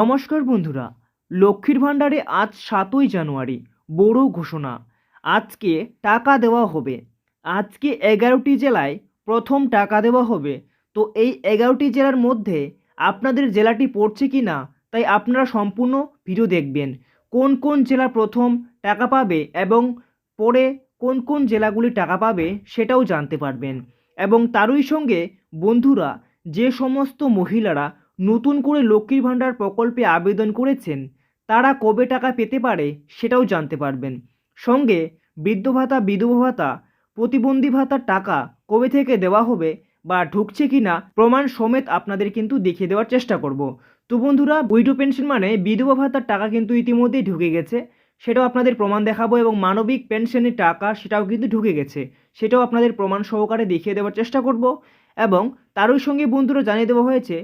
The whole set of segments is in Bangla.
নমস্কার বন্ধুরা, লক্ষ্মীর ভাণ্ডারে আজ সাতই জানুয়ারি, বড় ঘোষণা। আজকে টাকা দেওয়া হবে। আজকে এগারোটি জেলায় প্রথম টাকা দেওয়া হবে। তো এই এগারোটি জেলার মধ্যে আপনাদের জেলাটি পড়ছে কি না, তাই আপনারা সম্পূর্ণ ভিডিও দেখবেন। কোন কোন জেলা প্রথম টাকা পাবে এবং পরে কোন কোন জেলাগুলি টাকা পাবে সেটাও জানতে পারবেন। এবং তারই সঙ্গে বন্ধুরা, যে সমস্ত মহিলারা নতুন করে লক্ষ্মীর ভাণ্ডার প্রকল্পে আবেদন করেছেন, তারা কবে টাকা পেতে পারে সেটাও জানতে পারবেন। সঙ্গে বৃদ্ধ ভাতা, বিধবা ভাতা, প্রতিবন্ধী ভাতার টাকা কবে থেকে দেওয়া হবে বা ঢুকছে কি না প্রমাণ সমেত আপনাদের কিন্তু দেখিয়ে দেওয়ার চেষ্টা করব। তো বন্ধুরা, উইডো পেনশন মানে বিধবা ভাতার টাকা কিন্তু ইতিমধ্যেই ঢুকে গেছে, সেটাও আপনাদের প্রমাণ দেখাবো এবং মানবিক পেনশনের টাকা সেটাও কিন্তু ঢুকে গেছে, সেটাও আপনাদের প্রমাণ সহকারে দেখিয়ে দেওয়ার চেষ্টা করব। এবং তারই সঙ্গে বন্ধুরা জানিয়ে দেওয়া হয়েছে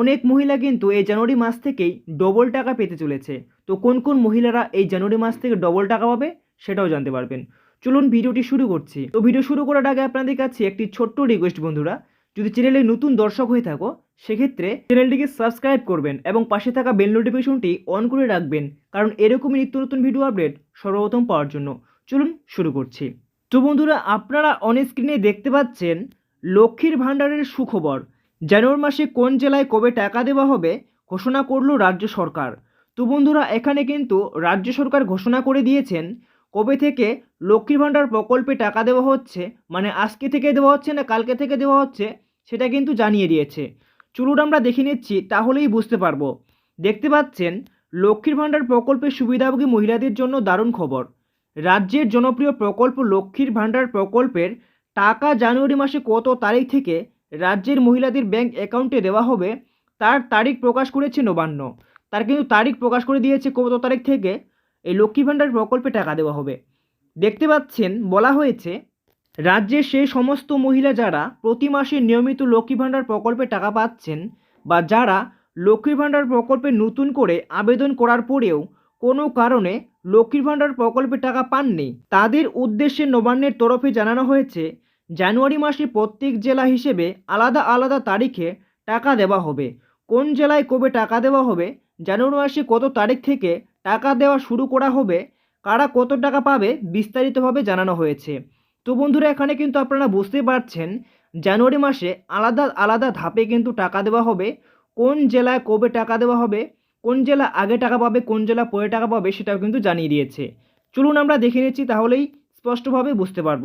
অনেক মহিলা কিন্তু এই জানুয়ারি মাস থেকেই ডবল টাকা পেতে চলেছে। তো কোন কোন মহিলারা এই জানুয়ারি মাস থেকে ডবল টাকা পাবে সেটাও জানতে পারবেন। চলুন ভিডিওটি শুরু করছি। তো ভিডিও শুরু করার আগে আপনাদের কাছে একটি ছোট্ট রিকোয়েস্ট বন্ধুরা, যদি চ্যানেলে নতুন দর্শক হয়ে থাকো, সেক্ষেত্রে চ্যানেলটিকে সাবস্ক্রাইব করবেন এবং পাশে থাকা বেল নোটিফিকেশনটি অন করে রাখবেন, কারণ এরকমই নিত্য নতুন ভিডিও আপডেট সর্বপ্রথম পাওয়ার জন্য। চলুন শুরু করছি। তো বন্ধুরা, আপনারা অন স্ক্রিনে দেখতে পাচ্ছেন লক্ষ্মীর ভাণ্ডারের সুখবর। জানুয়ারি মাসে কোন জেলায় কবে টাকা দেওয়া হবে ঘোষণা করল রাজ্য সরকার। তো বন্ধুরা, এখানে কিন্তু রাজ্য সরকার ঘোষণা করে দিয়েছেন কবে থেকে লক্ষ্মীর ভাণ্ডার প্রকল্পে টাকা দেওয়া হচ্ছে মানে আজকে থেকে দেওয়া হচ্ছে না কালকে থেকে দেওয়া হচ্ছে, সেটা কিন্তু জানিয়ে দিয়েছে। চলুন আমরা দেখে নিচ্ছি, তাহলেই বুঝতে পারব। দেখতে পাচ্ছেন, লক্ষ্মীর ভাণ্ডার প্রকল্পের সুবিধাভোগী মহিলাদের জন্য দারুণ খবর। রাজ্যের জনপ্রিয় প্রকল্প লক্ষ্মীর ভাণ্ডার প্রকল্পের টাকা জানুয়ারি মাসে কত তারিখ থেকে রাজ্যের মহিলাদের ব্যাংক অ্যাকাউন্টে দেওয়া হবে। তার তারিখ প্রকাশ করেছে নবান্ন। তার কিন্তু তারিখ প্রকাশ করে দিয়েছে কত তারিখ থেকে? এই লক্ষ্মী ভাণ্ডার প্রকল্পে টাকা দেওয়া হবে। দেখতে পাচ্ছেন, বলা হয়েছে, রাজ্যের সেই সমস্ত মহিলা যারা প্রতি মাসে নিয়মিত লক্ষ্মী ভাণ্ডার প্রকল্পে টাকা পাচ্ছেন বা যারা লক্ষ্মী ভাণ্ডার প্রকল্পে নতুন করে আবেদন করার পরেও কোনো কারণে লক্ষ্মীর ভাণ্ডার প্রকল্পে টাকা পাননি, তাদের উদ্দেশ্যে নবান্নের তরফে জানানো হয়েছে জানুয়ারি মাসে প্রত্যেক জেলা হিসেবে আলাদা আলাদা তারিখে টাকা দেওয়া হবে। কোন জেলায় কবে টাকা দেওয়া হবে, জানুয়ারি মাসে কত তারিখ থেকে টাকা দেওয়া শুরু করা হবে, কারা কত টাকা পাবে বিস্তারিতভাবে জানানো হয়েছে। তো বন্ধুরা, এখানে কিন্তু আপনারা বুঝতে পারছেন, জানুয়ারি মাসে আলাদা আলাদা ধাপে কিন্তু টাকা দেওয়া হবে, কোন জেলায় কবে টাকা দেওয়া হবে, কোন জেলা আগে টাকা পাবে, কোন জেলা পরে টাকা পাবে সেটাও কিন্তু জানিয়ে দিয়েছে। চলুন আমরা দেখে নিচ্ছি, তাহলেই স্পষ্টভাবে বুঝতে পারব।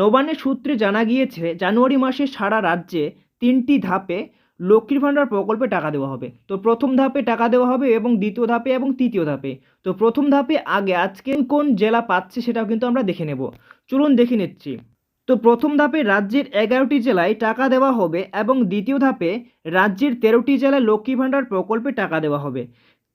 নবান্নের সূত্রে জানা গিয়েছে, জানুয়ারি মাসে সারা রাজ্যে তিনটি ধাপে লক্ষ্মীর ভাণ্ডার প্রকল্পে টাকা দেওয়া হবে। তো প্রথম ধাপে টাকা দেওয়া হবে এবং দ্বিতীয় ধাপে এবং তৃতীয় ধাপে। তো প্রথম ধাপে আগে আজকে কোন জেলা পাচ্ছে সেটাও কিন্তু আমরা দেখে নেব। চলুন দেখে নিচ্ছি। তো প্রথম ধাপে রাজ্যের এগারোটি জেলায় টাকা দেওয়া হবে এবং দ্বিতীয় ধাপে রাজ্যের তেরোটি জেলায় লক্ষ্মী ভাণ্ডার প্রকল্পে টাকা দেওয়া হবে।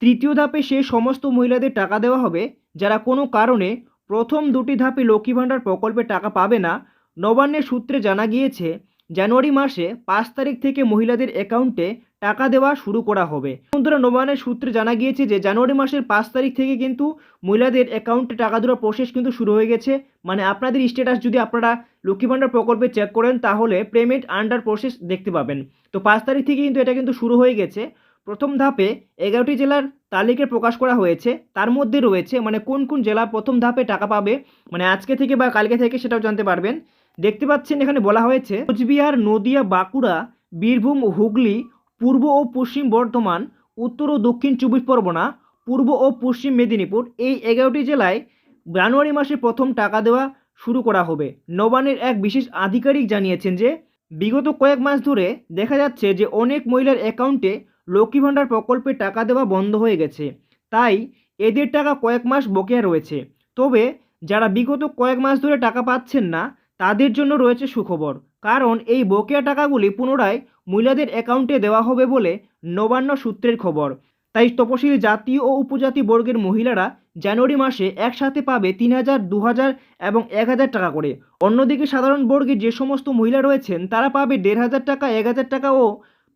তৃতীয় ধাপে সেই সমস্ত মহিলাদের টাকা দেওয়া হবে, যারা কোনো কারণে প্রথম দুটি ধাপে লক্ষ্মী ভাণ্ডার প্রকল্পে টাকা পাবে না, নবান্নের সূত্রে জানা গিয়েছে, জানুয়ারি মাসে পাঁচ তারিখ থেকে মহিলাদের অ্যাকাউন্টে টাকা দেওয়া শুরু করা হবে। বন্ধুরা, নবান্নের সূত্রে জানা গিয়েছে যে, জানুয়ারি মাসের পাঁচ তারিখ থেকে কিন্তু মহিলাদের অ্যাকাউন্টে টাকা দেওয়ার প্রসেস কিন্তু শুরু হয়ে গেছে। মানে আপনাদের স্ট্যাটাস যদি আপনারা লক্ষ্মী ভাণ্ডার প্রকল্পে চেক করেন, তাহলে পেমেন্ট আন্ডার প্রসেস দেখতে পাবেন। তো পাঁচ তারিখ থেকে কিন্তু এটা কিন্তু শুরু হয়ে গেছে। প্রথম ধাপে এগারোটি জেলার তালিকা প্রকাশ করা হয়েছে। তার মধ্যে রয়েছে মানে কোন কোন জেলা প্রথম ধাপে টাকা পাবে মানে আজকে থেকে বা কালকে থেকে সেটাও জানতে পারবেন। দেখতে পাচ্ছেন এখানে বলা হয়েছে, কোচবিহার, নদিয়া, বাঁকুড়া, বীরভূম, হুগলি, পূর্ব ও পশ্চিম বর্ধমান, উত্তর ও দক্ষিণ চব্বিশ পরগনা, পূর্ব ও পশ্চিম মেদিনীপুর। এই এগারোটি জেলায় জানুয়ারি মাসে প্রথম টাকা দেওয়া শুরু করা হবে। নবানের এক বিশেষ আধিকারিক জানিয়েছেন যে, বিগত কয়েক মাস ধরে দেখা যাচ্ছে যে অনেক মহিলার অ্যাকাউন্টে লক্ষ্মী ভাণ্ডার প্রকল্পে টাকা দেওয়া বন্ধ হয়ে গেছে। তাই এদের টাকা কয়েক মাস বকেয়া রয়েছে। তবে যারা বিগত কয়েক মাস ধরে টাকা পাচ্ছেন না, তাদের জন্য রয়েছে সুখবর। কারণ এই বকেয়া টাকাগুলি পুনরায় মহিলাদের অ্যাকাউন্টে দেওয়া হবে বলে নবান্ন সূত্রের খবর। তাই তপশিলি জাতি ও উপজাতি বর্গের মহিলারা জানুয়ারি মাসে একসাথে পাবে তিন হাজার, দু হাজার এবং এক হাজার টাকা করে। অন্যদিকে সাধারণ বর্গে যে সমস্ত মহিলা রয়েছেন, তারা পাবে দেড় হাজার টাকা, এক হাজার টাকা ও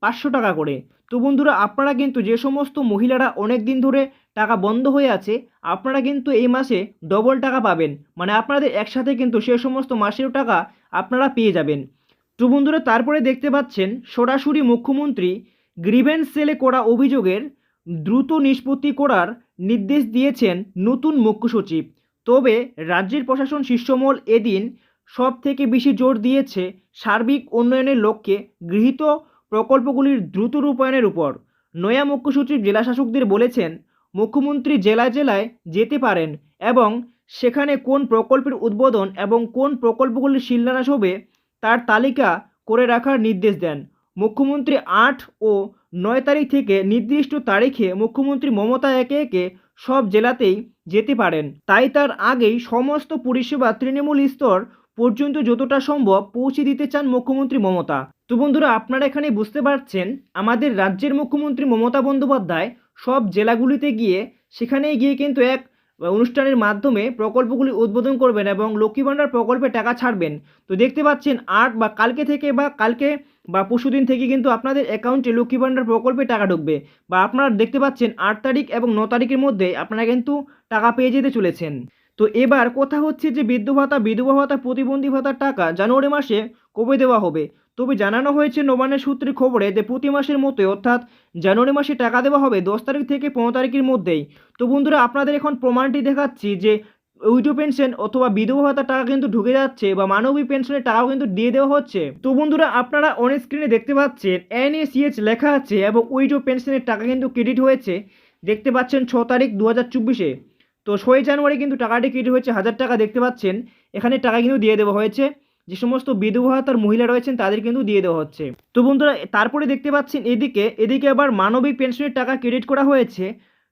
পাঁচশো টাকা করে। তো বন্ধুরা, আপনারা কিন্তু যে সমস্ত মহিলারা অনেক দিন ধরে টাকা বন্ধ হয়ে আছে, আপনারা কিন্তু এই মাসে ডবল টাকা পাবেন। মানে আপনাদের একসাথে কিন্তু সে সমস্ত মাসের টাকা আপনারা পেয়ে যাবেন। তো বন্ধুরা, তারপরে দেখতে পাচ্ছেন, সরাসরি মুখ্যমন্ত্রী গ্রিভেন্স সেলে করা অভিযোগের দ্রুত নিষ্পত্তি করার নির্দেশ দিয়েছেন নতুন মুখ্য সচিব। তবে রাজ্যের প্রশাসন শীর্ষমহল এদিন সব থেকে বেশি জোর দিয়েছে সার্বিক উন্নয়নের লক্ষ্যে গৃহীত প্রকল্পগুলির দ্রুত রূপায়ণের উপর। নয়া মুখ্য সচিব জেলাশাসকদের বলেছেন, মুখ্যমন্ত্রী জেলায় জেলায় যেতে পারেন এবং সেখানে কোন প্রকল্পের উদ্বোধন এবং কোন প্রকল্পগুলির শিলান্যাস হবে তার তালিকা করে রাখার নির্দেশ দেন। মুখ্যমন্ত্রী আট ও নয় তারিখ থেকে নির্দিষ্ট তারিখে মুখ্যমন্ত্রী মমতা একে একে সব জেলাতেই যেতে পারেন। তাই তার আগেই সমস্ত পরিষেবা তৃণমূল স্তর পর্যন্ত যতটা সম্ভব পৌঁছে দিতে চান মুখ্যমন্ত্রী মমতা। তো বন্ধুরা, আপনারা এখানে বুঝতে পারছেন, আমাদের রাজ্যের মুখ্যমন্ত্রী মমতা বন্দ্যোপাধ্যায় সব জেলাগুলিতে গিয়ে সেখানে গিয়ে কিন্তু এক অনুষ্ঠানের মাধ্যমে প্রকল্পগুলি উদ্বোধন করবেন এবং লক্ষ্মী ভাণ্ডার প্রকল্পে টাকা ছাড়বেন। তো দেখতে পাচ্ছেন আট বা কালকে থেকে বা কালকে বা পরশুদিন থেকে কিন্তু আপনাদের অ্যাকাউন্টে লক্ষ্মী ভাণ্ডার প্রকল্পে টাকা ঢুকবে বা আপনারা দেখতে পাচ্ছেন, আট তারিখ এবং ন তারিখের মধ্যে আপনারা কিন্তু টাকা পেয়ে যেতে চলেছেন। তো এবার কথা হচ্ছে যে বৃদ্ধ ভাতা বিধবা ভাতা প্রতিবন্ধী ভাতার টাকা জানুয়ারি মাসে কবে দেওয়া হবে? তবে জানানো হয়েছে নবান্নের সূত্রে খবরে যে প্রতি মাসের মতো অর্থাৎ জানুয়ারি মাসে টাকা দেওয়া হবে দশ তারিখ থেকে পনেরো তারিখের মধ্যেই। তো বন্ধুরা, আপনাদের এখন প্রমাণটি দেখাচ্ছি যে উইডো পেনশন অথবা বিধবা ভাতার টাকা কিন্তু ঢুকে যাচ্ছে বা মানবিক পেনশনের টাকাও কিন্তু দিয়ে দেওয়া হচ্ছে। তো বন্ধুরা, আপনারা অন স্ক্রিনে দেখতে পাচ্ছেন এনএসিএচ লেখা আছে এবং উইডো পেনশনের টাকা কিন্তু ক্রেডিট হয়েছে। দেখতে পাচ্ছেন ছ তারিখ দু হাজার চব্বিশে। তো ছয় জানুয়ারি কিন্তু টাকাটি ক্রেডিট হয়েছে হাজার টাকা, দেখতে পাচ্ছেন। এখানে টাকা কিন্তু দিয়ে দেওয়া হয়েছে। যে সমস্ত বিধবা তার মহিলা রয়েছেন, তাদের কিন্তু দিয়ে দেওয়া হচ্ছে। তো বন্ধুরা, তারপরে দেখতে পাচ্ছেন এদিকে এদিকে আবার মানবিক পেনশনের টাকা ক্রেডিট করা হয়েছে।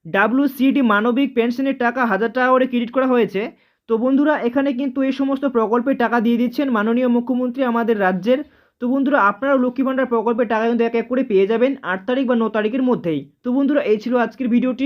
ডাব্লিউসিডি মানবিক পেনশনের টাকা হাজার টাকা করে ক্রেডিট করা হয়েছে। তো বন্ধুরা, এখানে কিন্তু এই সমস্ত প্রকল্পের টাকা দিয়ে দিচ্ছেন মাননীয় মুখ্যমন্ত্রী আমাদের রাজ্যের। তো বন্ধুরা, আপনারাও লক্ষ্মী ভাণ্ডার প্রকল্পের টাকা কিন্তু এক এক করে পেয়ে যাবেন আট তারিখ বা ন তারিখের মধ্যেই। তো বন্ধুরা, এই ছিল আজকের ভিডিওটি।